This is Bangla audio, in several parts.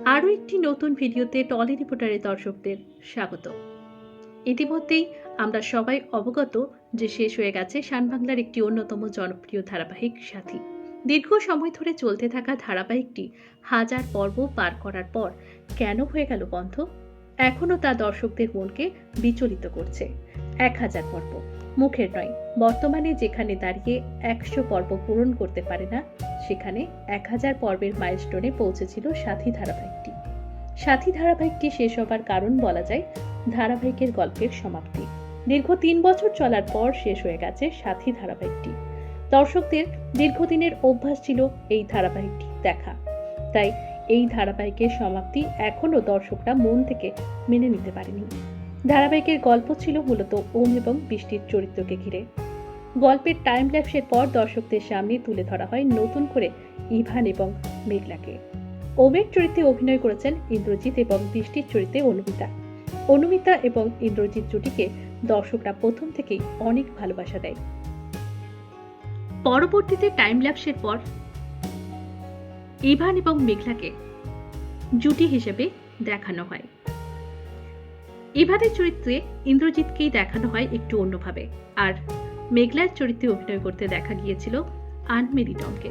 আরও একটি নতুন ভিডিওতে টলি রিপোর্টারের দর্শকদের স্বাগত। ইতিমধ্যেই আমরা সবাই অবগত যে শেষ হয়ে গেছে শানবাংলার একটি অন্যতম জনপ্রিয় ধারাবাহিক সাথী। দীর্ঘ সময় ধরে চলতে থাকা ধারাবাহিকটি হাজার পর্ব পার করার পর কেন হয়ে গেল বন্ধ? এখনও তা দর্শকদের মনকে বিচলিত করছে। এক হাজার পর্ব। মুখের নয়। বর্তমানে যেখানে দাঁড়িয়ে একশো পর্ব পূরণ করতে পারে না সেখানে এক হাজার পর্বের মাইলস্টোনে পৌঁছেছিল সাথী ধারাবাহিকটি। সাথী ধারাবাহিকটি শেষ হবার কারণ বলা যায় ধারাবাহিকের গল্পের সমাপ্তি। দীর্ঘ তিন বছর চলার পর শেষ হয়ে গেছে সাথী ধারাবাহিকটি। দর্শকদের দীর্ঘদিনের অভ্যাস ছিল এই ধারাবাহিকটি দেখা। তাই এই ধারাবাহিকের সমাপ্তি এখনও দর্শকরা মন থেকে মেনে নিতে পারেনি। ধারাবাহিকের গল্প ছিল মূলত ওম এবং বৃষ্টির চরিত্রকে ঘিরে। গল্পের টাইম ল্যাপসের পর দর্শকদের সামনে তুলে ধরা হয় নতুন করে ইভান এবং মেঘলাকে। ওমের চরিত্রে অভিনয় করেছেন ইন্দ্রজিৎ এবং বৃষ্টির চরিত্রে অনুমিতা। অনুমিতা এবং ইন্দ্রজিৎ জুটিকে দর্শকরা প্রথম থেকেই অনেক ভালোবাসা দেয়। পরবর্তীতে টাইম ল্যাপসের পর ইভান এবং মেঘলাকে জুটি হিসেবে দেখানো হয়। ইভানের চরিত্রে ইন্দ্রজিৎকেই দেখানো হয় একটু অন্যভাবে। আর মেঘলার চরিত্রে অভিনয় করতে দেখা গিয়েছিল আনমেরি টমকে।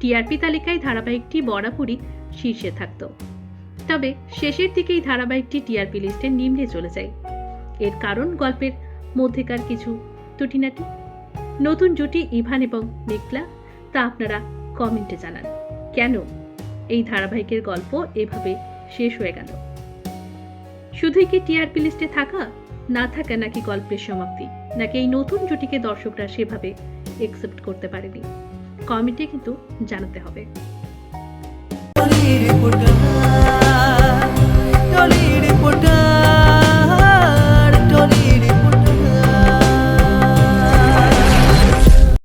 টিআরপি তালিকায় ধারাবাহিকটি বরাবরই শীর্ষে থাকত। তবে শেষের দিকেই ধারাবাহিকটি টিআরপি লিস্টে নিম্নে চলে যায়। এর কারণ গল্পের মধ্যেকার কিছু টুটিনাটি নতুন জুটি ইভান এবং মেঘলা, তা আপনারা কমেন্টে জানান। কেন এই ধারাবাহিকের গল্প এভাবে শেষ হয়ে গেল? শুধুই কি টিআরপি লিস্টে থাকা? না থাকা নাকি গল্পের সমাপ্তি, নাকি এই নতুন জুটিকে দর্শকরা সেভাবে একসেপ্ট করতে পারেনি? কমেন্টে কিন্তু জানাতে হবে।